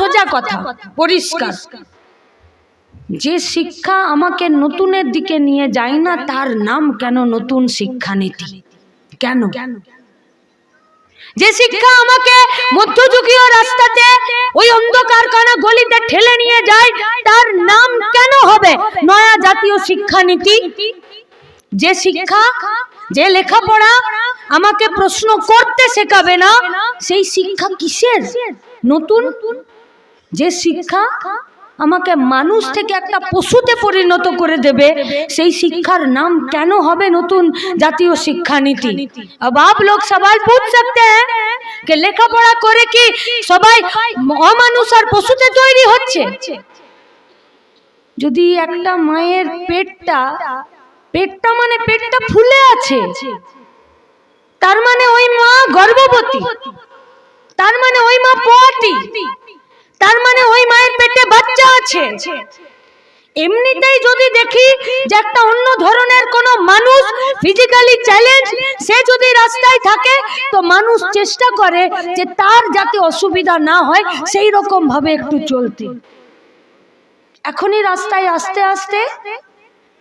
সোজা কথা, পরিষ্কার। যে শিক্ষা আমাকে নতুনের দিকে নিয়ে যায় না, তার নাম কেন নতুন শিক্ষানীতি? কেন? যে শিক্ষা আমাকে মধ্যযুগীয় রাস্তাতে ওই অন্ধকার কানা গলিতে ঠেলে নিয়ে যায়, তার নাম কেন হবে নয়া জাতীয় শিক্ষানীতি? যে শিক্ষা, যে লেখাপড়া আমাকে প্রশ্ন করতে শেখাবে না, সেই শিক্ষা কিসের? নতুন যে শিক্ষা আমাকে মানুষ থেকে একটা পশুতে পরিণত করে দেবে সেই শিক্ষার নাম কেন হবে নতুন জাতীয় শিক্ষানীতি अब आप लोग सवाल पूछ सकते हैं कि লেখাপড়া করে কি সবাই অমানুষ আর পশুতে তৈরি হচ্ছে যদি একটা মায়ের পেটটা পেটটা মানে পেটটা ফুলে আছে তার মানে ওই মা গর্ভবতী তার মানে ওই মা পোয়াতি তার মানে ওই মায়ের পেটে বাচ্চা আছে। এমনিতেই যদি দেখি যে একটা অন্য ধরনের কোন মানুষ ফিজিক্যালি চ্যালেঞ্জ সে যদি রাস্তায় থাকে, তো মানুষ চেষ্টা করে যে তার যাতে অসুবিধা না হয়, সেই রকম ভাবে একটু চলতে। এখনই রাস্তায় আস্তে আস্তে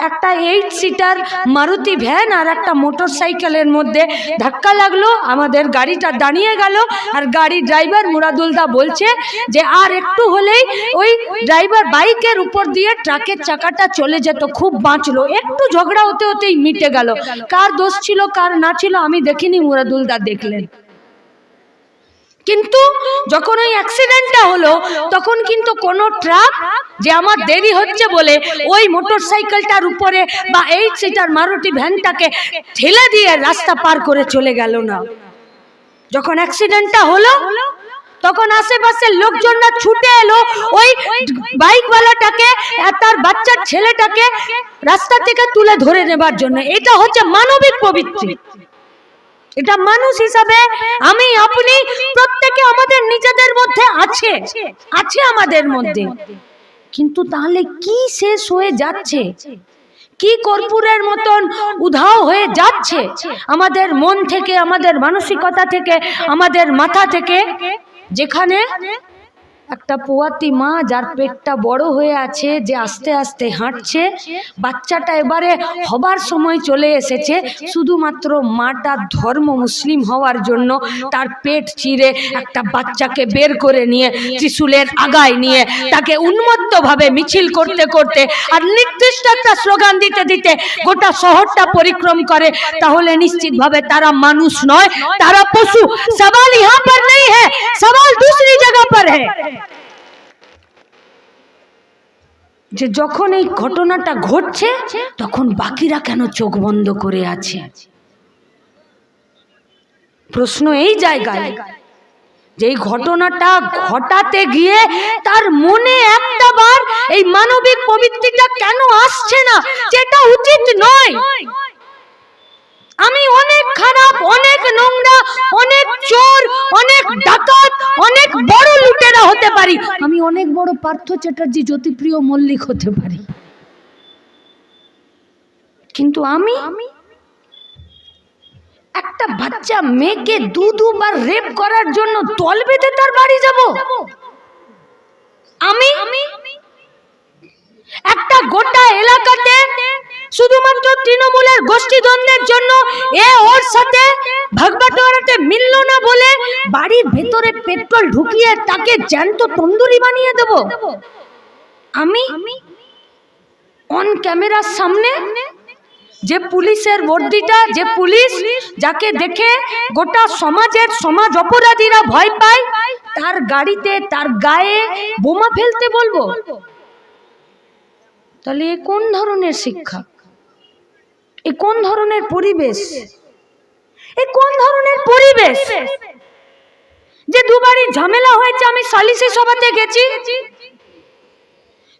একটা এইট সিটার মারুতি ভ্যান আর একটা মোটর সাইকেলের মধ্যে ধাক্কা লাগল। আমাদের গাড়িটা দাঁড়িয়ে গেল আর গাড়ি ড্রাইভার মুরাদুলদা বলছে যে, আর একটু হলেই ওই ড্রাইভার বাইকের উপর দিয়ে ট্রাকের চাকাটা চলে যেত, খুব বাঁচলো। একটু ঝগড়া হতে হতেই মিটে গেল। কার দোষ ছিল, কার না ছিল, আমি দেখিনি মুরাদুলদা দেখলেন। কিন্তু যখন ওই অ্যাক্সিডেন্টটা হলো, তখন কিন্তু কোনো ট্রাক যে আমার দেরি হচ্ছে বলে ওই মোটর সাইকেলটার উপরে বা এইট সিটার মারুতি ভ্যানটাকে ঠেলে দিয়ে রাস্তা পার করে চলে গেল না। যখন অ্যাক্সিডেন্টটা হলো, তখন আশেপাশের লোকজনরা ছুটে এলো, ওই বাইকওয়ালাটাকে আর তার বাচ্চার ছেলেটাকে রাস্তা থেকে তুলে ধরে নেবার জন্য। এটা হচ্ছে মানবিক প্রবৃত্তি। এটা মানুষ হিসাবে আমি, আপনি, প্রত্যেকে আমাদের নিজেদের মধ্যে আছে আছে আমাদের মধ্যে। কিন্তু তাহলে কি শেষ হয়ে যাচ্ছে? কি কর্পূরের মতন উধাও হয়ে যাচ্ছে আমাদের মন থেকে, আমাদের মানসিকতা থেকে, আমাদের মাথা থেকে? যেখানে একটা পোয়াতি মা যার পেটটা বড় হয়ে আছে, যে আস্তে আস্তে হাঁটছে। বাচ্চাটা এবারে হবার সময় চলে এসেছে, শুধুমাত্র মাটা ধর্ম মুসলিম হওয়ার জন্য। তার পেট চিরে একটা বাচ্চাকে বের করে নিয়ে, ত্রিশুলের আগায় নিয়ে, তাকে উন্মত্তভাবে মিছিল করতে করতে আর নির্দিষ্ট একটা স্লোগান দিতে দিতে গোটা শহরটা পরিক্রম করে। তাহলে নিশ্চিতভাবে তারা মানুষ নয়, তারা পশু। সবাল ইহা পর নেই হ্যাঁ সবাল দূসরি জগা পর হ্যাঁ। যে যখন এই ঘটনাটা ঘটছে, তখন বাকিরা কেন চোখ বন্ধ করে আছে? প্রশ্ন এই জায়গায় যে ঘটনাটা ঘটাতে গিয়ে তার মনে একটা বার এই মানবিক প্রবৃত্তিটা কেন আসছে না, যেটা উচিত নয়। আমি অনেক খারাপ, অনেক নোংরা, অনেক চোর, অনেক ডাকাত, অনেক বড় লুটেরা হতে পারি। আমি অনেক বড় পার্থ চ্যাটার্জি, জ্যোতিপ্রিয় মল্লিক হতে পারি। কিন্তু আমি একটা বাচ্চা মেয়েকে দু দুবার রেপ করার জন্য দল বেঁধে তার বাড়ি যাব। আমি একটা গোটা এলাকাতে শুধুমাত্র তৃণমূলের গোষ্ঠীদ্বন্দ্বের জন্য এ ওর সাথে ভাগবাটোয়ারাতে মিলল না বলে বাড়ির ভেতরে পেট্রোল ঢুকিয়ে তাকে জ্যান্ত তন্দুরি বানিয়ে দেব। আমি অন ক্যামেরার সামনে যে পুলিশের বর্দিটা, যে পুলিশ যাকে দেখে গোটা সমাজের সমাজ অপরাধীরা ভয় পায়, তার গাড়িতে, তার গায়ে বোমা ফেলতে বলব। তাহলে কোন ধরনের শিক্ষা? এ কোন ধরনের পরিবেশ? এ কোন ধরনের পরিবেশ? যে দুবারই ঝামেলা হয়েছে আমি সালিসি সভাতে গেছি।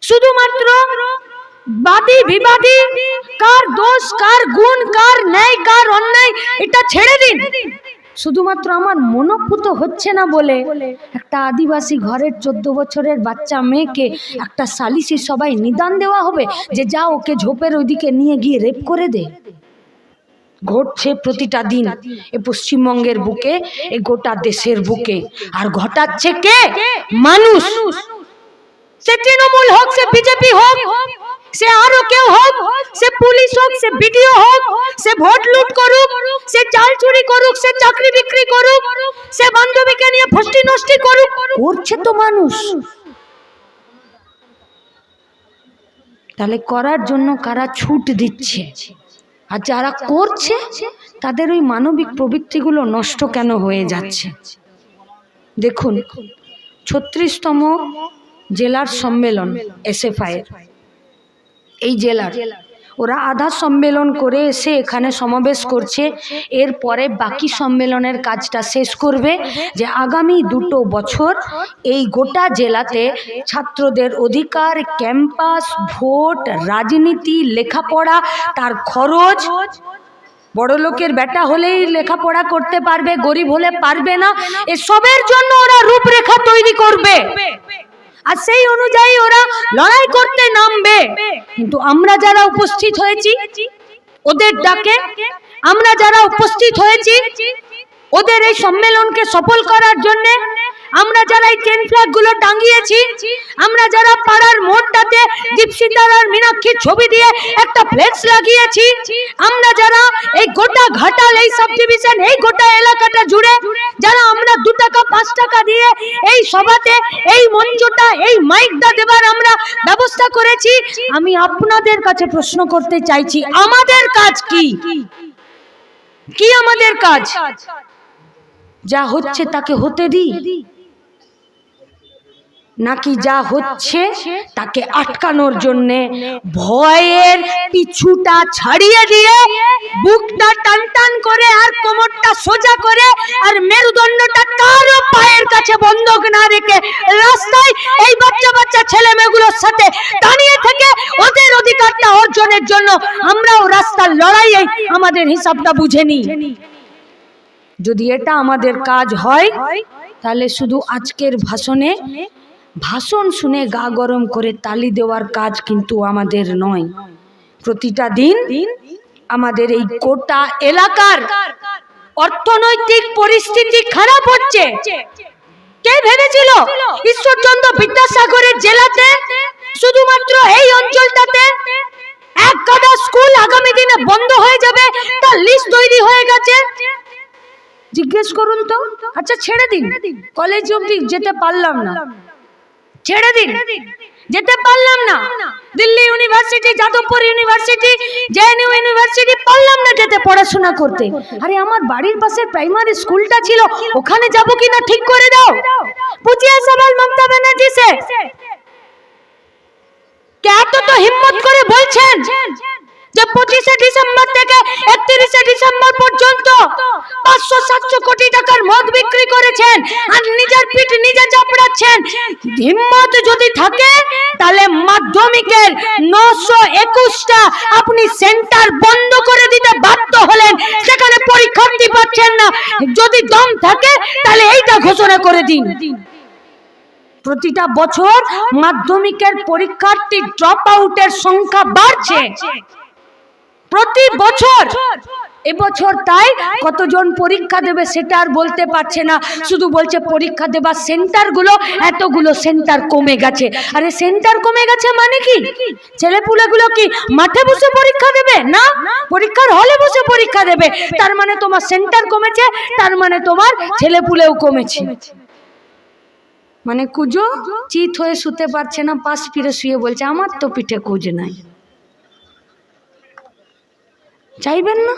শুধুমাত্র বাদী বিবাদী কার দোষ কার গুণ কার ন্যায় কার অন্যায় এটা ছেড়ে দিন। শুধুমাত্র আমার মনোপুত হচ্ছে না বলে একটা আদিবাসী ঘরের চোদ্দ বছরের বাচ্চা মেয়েকে একটা সালিসি সবাই নিদান দেওয়া হবে যে যা ওকে ঝোপের ওইদিকে নিয়ে গিয়ে রেপ করে দে। ঘটছে প্রতিটা দিন এ পশ্চিমবঙ্গের বুকে, এ গোটা দেশের বুকে। আর ঘটাচ্ছে কে? মানুষ। সে তৃণমূল হোক, সে বিজেপি হোক, সে আরও কেউ হোক, সে পুলিশ হোক, সে বিডিও হোক, সে ভোট লুট করুক, সে চাল চুরি করুক, সে চাকরি বিক্রি করুক, সে বান্ধবীকে নিয়ে ফষ্টি নষ্টি করুক, করছে তো মানুষ। তাহলে করার জন্য কারা ছুট দিচ্ছে? আর যারা করছে, তাদের ওই মানবিক প্রবৃত্তিগুলো নষ্ট কেন হয়ে যাচ্ছে? দেখুন, ছত্রিশতম জেলার সম্মেলন, এসএফআই এর। এই জেলার। ওরা আধা সম্মেলন করে এসে এখানে সমাবেশ করছে। এরপরে বাকি সম্মেলনের কাজটা শেষ করবে যে আগামী দুটো বছর এই গোটা জেলাতে ছাত্রদের অধিকার, ক্যাম্পাস, ভোট, রাজনীতি, লেখাপড়া, তার খরচ। বড় লোকের বেটা হলেই লেখাপড়া করতে পারবে, গরিব হলে পারবে না। এসবের জন্য ওরা রূপরেখা তৈরি করবে। আর সেই অনুযায়ী ওরা লড়াই করতে নামবে। কিন্তু আমরা যারা উপস্থিত হয়েছি, ওদের ডাকে আমরা যারা উপস্থিত হয়েছি, ওদের এই সম্মেলনকে সফল করার জন্য আমরা যারা এই ট্রেন ফ্ল্যাগগুলো টাঙ্গিয়েছি আমরা যারা পাড়ার মোড়টাতে দীপসিতার আর মীনাক্ষীর ছবি দিয়ে একটা ফ্লেক্স লাগিয়েছি, আমরা যারা এই গোটা ঘাটাল, এই সাব ডিভিশন এই গোটা এলাকাটা পাঁচ টাকা দিয়ে এই সভাতে এই মঞ্চটা, এই মাইকটা দেবার আমরা ব্যবস্থা করেছি। আমি আপনাদের কাছে প্রশ্ন করতে চাইছি, আমাদের কাজ কি? কি আমাদের কাজ? যা হচ্ছে তাকে হতে দিই। নাকি যা হচ্ছে তাকে আটকানোর জন্যে ভয়ের পিছুটা ছাড়িয়ে দিয়ে বুকটা টান টান করে আর কোমরটা সোজা করে আর মেরুদণ্ডটা কারও পায়ের কাছে বন্ধক না রেখে রাস্তায় এই বাচ্চা বাচ্চা ছেলে মেয়েগুলোর সাথে দাঁড়িয়ে থেকে ওদের অধিকারটা অর্জনের জন্য আমরাও রাস্তার লড়াইয়ে আমাদের হিসাবটা বুঝে নিই। যদি এটা আমাদের কাজ হয় তাহলে শুধু আজকের ভাষণে ভাষণ শুনে গা গরম করে তালি দেওয়ার কাজ কিন্তু আমাদের নয়। প্রতিটা দিন আমাদের এই গোটা এলাকার অর্থনৈতিক পরিস্থিতি খারাপ হচ্ছে। কে ভেবেছিল ঈশ্বরচন্দ্র বিদ্যাসাগরের জেলাতে শুধুমাত্র এই অঞ্চলটাতে এক গাদা স্কুল আগামী দিনে বন্ধ হয়ে যাবে, তার লিস্ট তৈরি হয়ে গেছে? জিজ্ঞেস করুন তো। আচ্ছা ছেড়ে দিন। কলেজ অব্দি যেতে পারলাম না। ছেড়ে দিন। যেতে পারলাম না। Delhi university, Jadavpur university JNU university, পারলাম না যেতে পড়াশোনা করতে। আরে, আমার বাড়ির পাশে প্রাইমারি স্কুলটা ছিল। ওখানে যাব কিনা ঠিক করে দাও। পুছিয়ে সবাল মমতা ব্যানার্জি সে। কে এত তো হিম্মত করে বলছেন যে পঁচিশে ডিসেম্বর থেকে বিক্রি আর নিজের পিঠ নিজে চাপড়াচ্ছেন। হিম্মত যদি থাকে, তাহলে মাধ্যমিকের নশো একুশটা আপনি সেন্টার বন্ধ করে দিতে বাধ্য হলেন। সেখানে পরীক্ষার্থী পাচ্ছেন না। যদি দম থাকে, তাহলে এইটা ঘোষণা করে দিন। প্রতিটা বছর মাধ্যমিকের পরীক্ষার্থী ড্রপ আউটের সংখ্যা বাড়ছে। প্রতি বছর এবছর তাই কতজন পরীক্ষা দেবে সেটা আর বলতে পারছে না। শুধু বলছে পরীক্ষা দেবার সেন্টারগুলো, এতগুলো সেন্টার কমে গেছে। আরে সেন্টার কমে গেছে মানে কি? ছেলেপুলেগুলো কি মাঠে বসে পরীক্ষা দেবে না? পরীক্ষার হলে বসে পরীক্ষা দেবে। তার মানে তোমার সেন্টার কমেছে, তার মানে তোমার ছেলেপুলেও কমেছে। মানে কুজো চিত হয়ে শুতে পারছে না, পাশ ফিরে শুয়ে বলছে, আমার তো পিঠে কুজ নাই। চাইবেন না?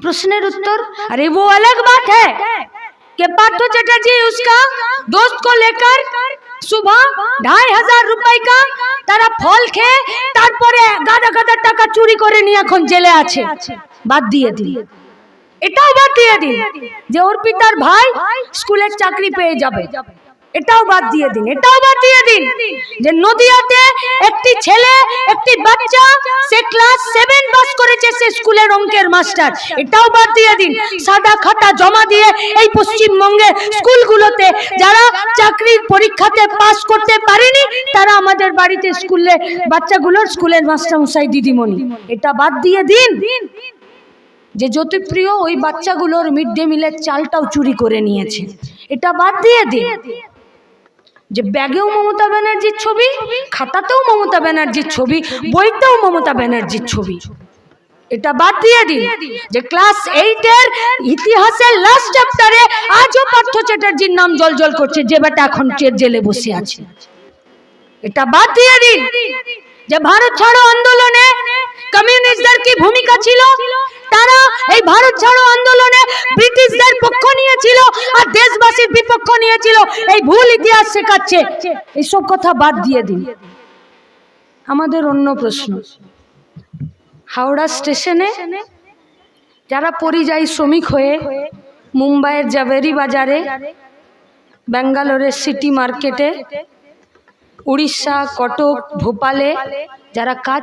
प्रश्न उत्तर अरे वो अलग बात है कि पार्थो चटर्जी उसका दोस्त को लेकर সুভা ঢাই হাজার রুপাই কা তারা ফল খেয়ে তারপরে গাদা গাদা টাকা চুরি করে নিয়ে এখন জেলে আছে বাদ দিয়ে দিন এটাও বাদ দিয়ে দিন যে ওর পিতার ভাই স্কুলের চাকরি পেয়ে যাবে এটাও বাদ দিয়ে দিন, এটাও বাদ দিয়ে দিন যে নদিয়াতে একটি ছেলে, একটি বাচ্চা, সে ক্লাস সেভেন পাস করেছে, সে স্কুলের অঙ্কের মাস্টার এটাও বাদ দিয়ে দিন, সাদা খাতা জমা দিয়ে এই পশ্চিমবঙ্গের স্কুলগুলোতে যারা চাকরির পরীক্ষাতে পাস করতে পারেনি, তারা আমাদের বাড়িতে স্কুলে, বাচ্চাগুলোর স্কুলের মাস্টারমশাই দিদিমণি। এটা বাদ দিয়ে দিন। যে জ্যোতিপ্রিয় ওই বাচ্চাগুলোর মিড ডে মিলের চালটাও চুরি করে নিয়েছে। এটা বাদ দিয়ে দিন। যে ব্যাগেও মমতা ব্যানার্জির ছবি, খাতাতেও মমতা ব্যানার্জির ছবি, বইতেও মমতা ব্যানার্জির ছবি। এটা বাদ দিয়ে দিন যে ক্লাস এইটের ইতিহাসের লাস্ট চ্যাপ্টারে আজও পার্থ চ্যাটার্জির নাম জল জল করছে, যে বেটা এখন জেলে বসে আছে। এটা বাদ দিয়ে দিন যে ভারত ছাড়ো আন্দোলনে কমিউনিস্টদের কি ভূমিকা ছিল? তারা এই ভারত ছাড়ো আন্দোলনে ব্রিটিশদের পক্ষ নিয়েছিল আর দেশবাসীর বিপক্ষ নিয়েছিল। এই ভুল ইতিহাস শেখাচ্ছে। এইসব কথা বাদ দিয়ে দিন। আমাদের অন্য প্রশ্ন। হাওড়া স্টেশনে যারা পরিযায়ী শ্রমিক হয়ে মুম্বাইয়ের জাভেরি বাজারে, ব্যাঙ্গালোরের সিটি মার্কেটে উড়িষ্যা কটক ভোপালে যারা কাজ